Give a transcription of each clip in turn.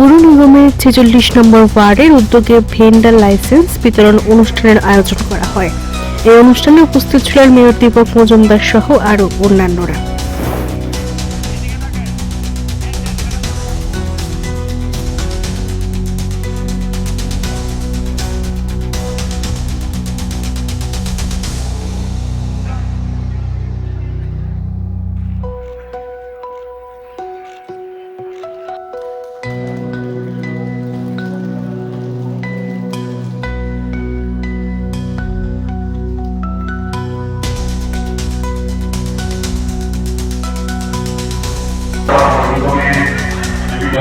পুর নিগমের ছেচল্লিশ নম্বর ওয়ার্ডের উদ্যোগে ভেন্ডার লাইসেন্স বিতরণ অনুষ্ঠানের আয়োজন করা হয়। এই অনুষ্ঠানে উপস্থিত ছিলেন মেয়র দীপক মজুমদার সহ আরও অন্যান্যরা।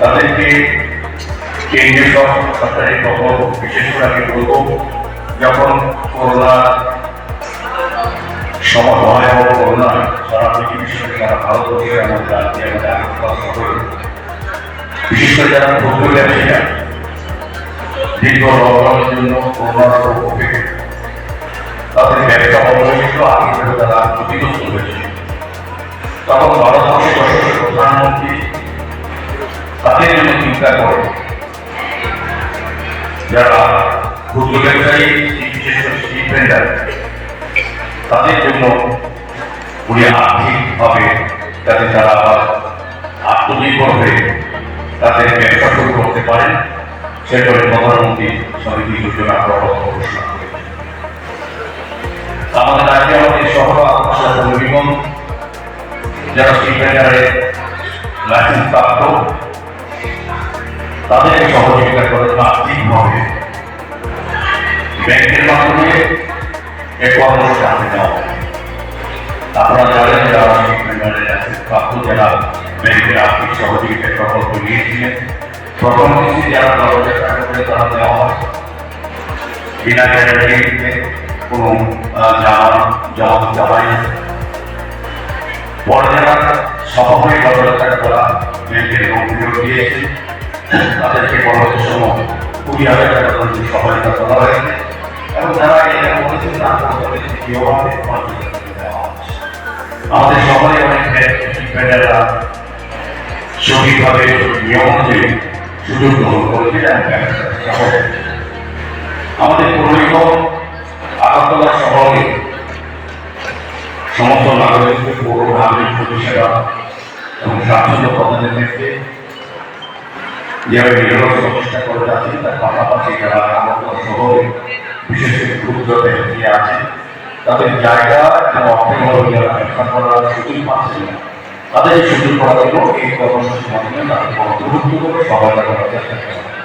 তাদেরকে কেন্দ্রীয় সরকারি প্রকল্প বিশেষ করে আমি বলব, যখন করোনা সময় ভয়াবহ করোনা সারা পৃথিবীর সঙ্গে সারা ভারতবর্ষে আমাদের রাজ্যে আমাদের শহরে বিশেষ করে যারা ক্ষুদ্র ব্যবসায়ীরা দীর্ঘ লকডাউনের জন্য করোনার প্রকোপে তাদের ব্যবসা হয়েছিল আগে তারা ক্ষতিগ্রস্ত হয়েছে। তখন ভারতবর্ষের প্রধানমন্ত্রী তাদের জন্য চিন্তা করে। যারা ক্ষুদ্র ব্যবসায়ী বিশেষ তাদের জন্য উনি আর্থিকভাবে যাতে তারা আবার আত্মনির্ভর হয়ে তাদের ব্যবসা শুরু করতে পারেন সেজন্য প্রধানমন্ত্রী সমিতি যোজনা প্রকল্প ঘোষণা আমাদের রাজ্যে আমাদের শহর নিগম, যারা স্ট্রিট ভেন্ডারের লাইসেন্স প্রাপ্ত তাদের সহযোগিতা করে আর্থিকভাবে ব্যাংকের মাধ্যমে এ হাতে নেওয়া আপনারা জানেন যারা প্রাপ্ত যারা ব্যাংকের আর্থিক সহযোগিতার প্রকল্প নিয়েছিলেন, প্রথম কিস্তি যারা হাজার টাকা করে তারা দেওয়া হয়। বিনা গ্যারান্টিতে কোনো জামা জমা হয় না। পরে যারা সফলভাবে দশ হাজার টাকা করা ব্যাংকের ফেরত দিয়েছে তাদেরকে পরবর্তী সময় কুড়ি হাজার টাকা পর্যন্ত সহায়তা করা হয়েছে এবং যারা এটা বলেছে না তাদেরকে কেউভাবে আমাদের সকলে অনেক ফেডাররা সঠিকভাবে নিয়ম অনুযায়ী সুযোগ গ্রহণ করেছে আমাদের পৌরিক আগরতলা শহরে সমস্ত নাগরিকদের পৌর নাগরিক পরিষেবা এবং স্বাচ্ছন্দ্য প্রদানের ক্ষেত্রে যেভাবে নিরোধ প্রতিষ্ঠা করে যাচ্ছে, তার পাশাপাশি যারা আমাদের শহরে, বিশেষ করে ক্ষুদ্র ব্যক্তি আছে, তাদের জায়গা এবং অর্থভাবে যারা ব্যবসা করার সুযোগ পাচ্ছে না তাদের সুযোগ করার জন্য এই কর্মসূচির মাধ্যমে তাদেরকে অন্তর্ভুক্ত করে সহায়তা করার চেষ্টা করা।